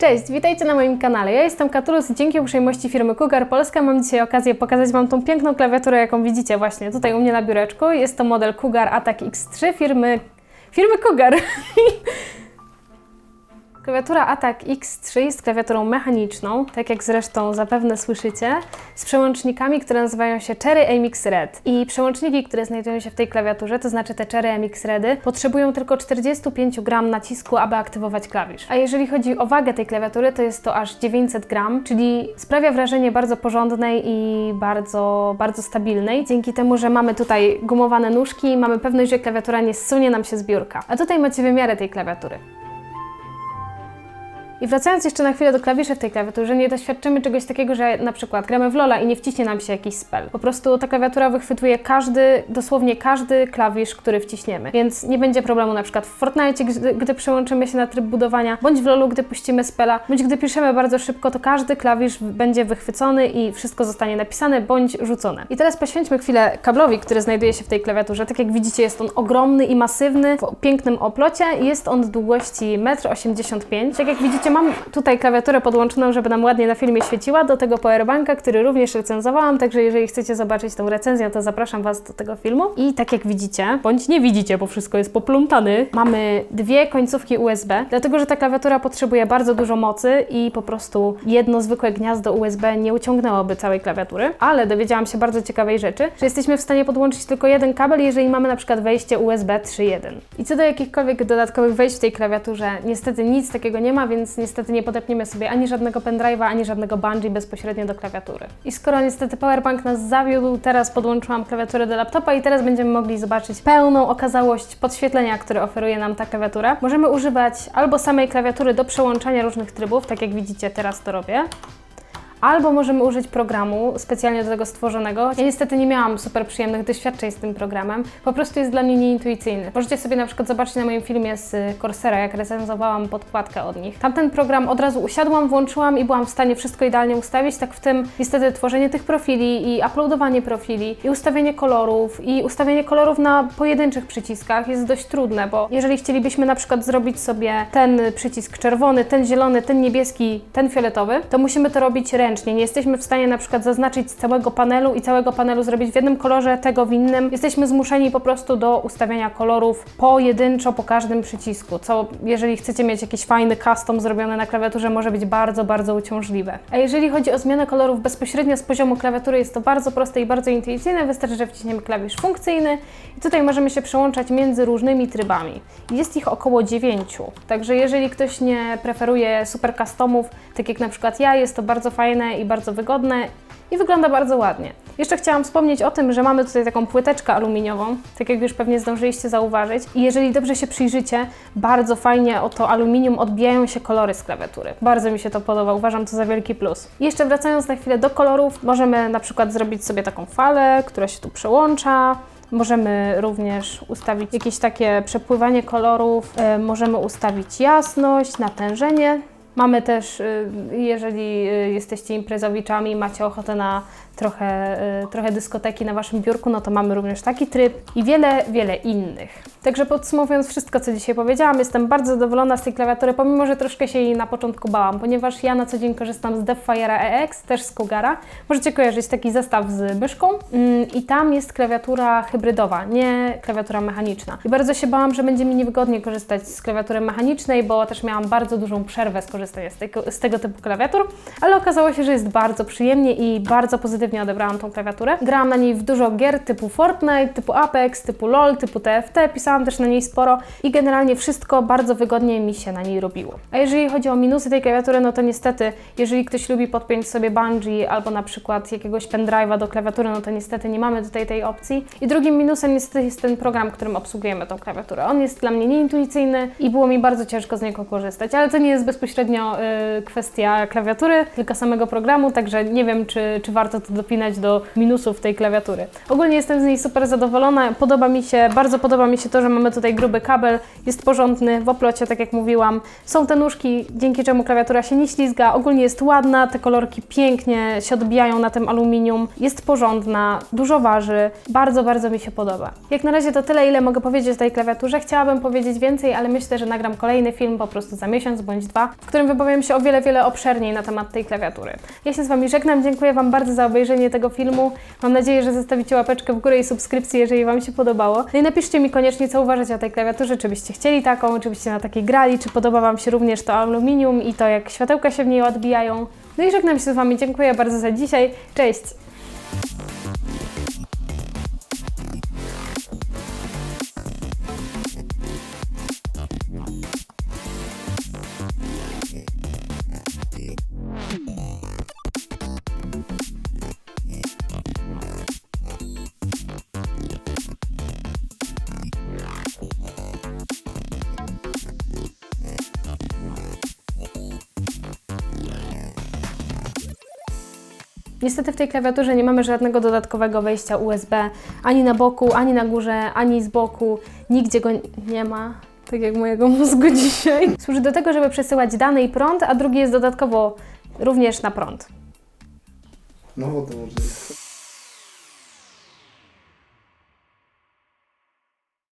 Cześć, witajcie na moim kanale. Ja jestem Katurus i dzięki uprzejmości firmy Cougar Polska mam dzisiaj okazję pokazać Wam tą piękną klawiaturę, jaką widzicie właśnie tutaj u mnie na biureczku. Jest to model Cougar Attack X3 firmy, firmy Cougar. Klawiatura Attack X3 jest klawiaturą mechaniczną, tak jak zresztą zapewne słyszycie, z przełącznikami, które nazywają się Cherry MX Red. I przełączniki, które znajdują się w tej klawiaturze, to znaczy te Cherry MX Redy, potrzebują tylko 45 gram nacisku, aby aktywować klawisz. A jeżeli chodzi o wagę tej klawiatury, to jest to aż 900 gram, czyli sprawia wrażenie bardzo porządnej i bardzo, bardzo stabilnej, dzięki temu, że mamy tutaj gumowane nóżki i mamy pewność, że klawiatura nie zsunie nam się z biurka. A tutaj macie wymiary tej klawiatury. I wracając jeszcze na chwilę do klawiszy w tej klawiaturze, nie doświadczymy czegoś takiego, że na przykład gramy w Lola i nie wciśnie nam się jakiś spell. Po prostu ta klawiatura wychwytuje każdy, dosłownie każdy klawisz, który wciśniemy. Więc nie będzie problemu na przykład w Fortnite, gdy, gdy przełączymy się na tryb budowania, bądź w Lolu, gdy puścimy spela, bądź gdy piszemy bardzo szybko, to każdy klawisz będzie wychwycony i wszystko zostanie napisane bądź rzucone. I teraz poświęćmy chwilę kablowi, który znajduje się w tej klawiaturze. Tak jak widzicie, jest on ogromny i masywny, w pięknym oplocie. Jest on długości 1,85 m. Tak jak widzicie, mam tutaj klawiaturę podłączoną, żeby nam ładnie na filmie świeciła, do tego powerbanka, który również recenzowałam, także jeżeli chcecie zobaczyć tą recenzję, to zapraszam Was do tego filmu. I tak jak widzicie, bądź nie widzicie, bo wszystko jest poplątane, mamy dwie końcówki USB, dlatego że ta klawiatura potrzebuje bardzo dużo mocy i po prostu jedno zwykłe gniazdo USB nie uciągnęłoby całej klawiatury, ale dowiedziałam się bardzo ciekawej rzeczy, że jesteśmy w stanie podłączyć tylko jeden kabel, jeżeli mamy na przykład wejście USB 3.1. I co do jakichkolwiek dodatkowych wejść w tej klawiaturze, niestety nic takiego nie ma, więc niestety nie podepniemy sobie ani żadnego pendrive'a, ani żadnego bungee bezpośrednio do klawiatury. I skoro niestety powerbank nas zawiódł, teraz podłączyłam klawiaturę do laptopa i teraz będziemy mogli zobaczyć pełną okazałość podświetlenia, które oferuje nam ta klawiatura. Możemy używać albo samej klawiatury do przełączania różnych trybów, tak jak widzicie teraz to robię, Albo możemy użyć programu specjalnie do tego stworzonego. Ja niestety nie miałam super przyjemnych doświadczeń z tym programem. Po prostu jest dla mnie nieintuicyjny. Możecie sobie na przykład zobaczyć na moim filmie z Coursera, jak recenzowałam podkładkę od nich. Tamten program od razu usiadłam, włączyłam i byłam w stanie wszystko idealnie ustawić. Tak w tym niestety tworzenie tych profili i uploadowanie profili i ustawienie kolorów i ustawienie kolorów na pojedynczych przyciskach jest dość trudne, bo jeżeli chcielibyśmy na przykład zrobić sobie ten przycisk czerwony, ten zielony, ten niebieski, ten fioletowy, to musimy to robić ręcznie ręcznie. Nie jesteśmy w stanie na przykład zaznaczyć całego panelu i całego panelu zrobić w jednym kolorze, tego w innym. Jesteśmy zmuszeni po prostu do ustawiania kolorów pojedynczo po każdym przycisku, co jeżeli chcecie mieć jakiś fajny custom zrobiony na klawiaturze, może być bardzo, bardzo uciążliwe. A jeżeli chodzi o zmianę kolorów bezpośrednio z poziomu klawiatury, jest to bardzo proste i bardzo intuicyjne. Wystarczy, że wciśniemy klawisz funkcyjny i tutaj możemy się przełączać między różnymi trybami. Jest ich około 9, także jeżeli ktoś nie preferuje super customów, tak jak na przykład ja, jest to bardzo fajne i bardzo wygodne i wygląda bardzo ładnie. Jeszcze chciałam wspomnieć o tym, że mamy tutaj taką płyteczkę aluminiową, tak jak już pewnie zdążyliście zauważyć. I jeżeli dobrze się przyjrzycie, bardzo fajnie o to aluminium odbijają się kolory z klawiatury. Bardzo mi się to podoba, uważam to za wielki plus. I jeszcze wracając na chwilę do kolorów, możemy na przykład zrobić sobie taką falę, która się tu przełącza. Możemy również ustawić jakieś takie przepływanie kolorów, e, możemy ustawić jasność, natężenie. Mamy też, y, jeżeli y, jesteście imprezowiczami, macie ochotę na trochę, y, trochę dyskoteki na Waszym biurku, no to mamy również taki tryb i wiele, wiele innych. Także podsumowując wszystko, co dzisiaj powiedziałam, jestem bardzo zadowolona z tej klawiatury, pomimo, że troszkę się jej na początku bałam, ponieważ ja na co dzień korzystam z DevFire'a EX, też z Cougara. Możecie kojarzyć taki zestaw z myszką mm, i tam jest klawiatura hybrydowa, nie klawiatura mechaniczna. I bardzo się bałam, że będzie mi niewygodnie korzystać z klawiatury mechanicznej, bo też miałam bardzo dużą przerwę z korzystaniem z tego, z tego typu klawiatur, ale okazało się, że jest bardzo przyjemnie i bardzo pozytywnie odebrałam tą klawiaturę. Grałam na niej w dużo gier typu Fortnite, typu Apex, typu LOL, typu TFT, pisałam też na niej sporo i generalnie wszystko bardzo wygodnie mi się na niej robiło. A jeżeli chodzi o minusy tej klawiatury, no to niestety, jeżeli ktoś lubi podpiąć sobie bungee albo na przykład jakiegoś pendrive'a do klawiatury, no to niestety nie mamy tutaj tej opcji. I drugim minusem niestety jest ten program, którym obsługujemy tą klawiaturę. On jest dla mnie nieintuicyjny i było mi bardzo ciężko z niego korzystać, ale to nie jest bezpośrednio y, kwestia klawiatury, tylko samego programu, także nie wiem, czy, czy warto to dopinać do minusów tej klawiatury. Ogólnie jestem z niej super zadowolona, podoba mi się, bardzo podoba mi się to, że mamy tutaj gruby kabel, jest porządny, w oplocie, tak jak mówiłam. Są te nóżki, dzięki czemu klawiatura się nie ślizga, ogólnie jest ładna, te kolorki pięknie się odbijają na tym aluminium, jest porządna, dużo waży, bardzo, bardzo mi się podoba. Jak na razie to tyle, ile mogę powiedzieć o tej klawiaturze. Chciałabym powiedzieć więcej, ale myślę, że nagram kolejny film po prostu za miesiąc bądź dwa, w którym wypowiem się o wiele, wiele obszerniej na temat tej klawiatury. Ja się z Wami żegnam, dziękuję Wam bardzo za obejrzenie tego filmu. Mam nadzieję, że zostawicie łapeczkę w górę i subskrypcję, jeżeli Wam się podobało. No i napiszcie mi koniecznie, co uważacie o tej klawiaturze, czy byście chcieli taką, czy byście na takiej grali, czy podoba Wam się również to aluminium i to, jak światełka się w niej odbijają. No i żegnam się z Wami, dziękuję bardzo za dzisiaj. Cześć! Niestety w tej klawiaturze nie mamy żadnego dodatkowego wejścia USB ani na boku, ani na górze, ani z boku. Nigdzie go nie ma. Tak jak mojego mózgu dzisiaj. Służy do tego, żeby przesyłać dane i prąd, a drugi jest dodatkowo również na prąd. No to może.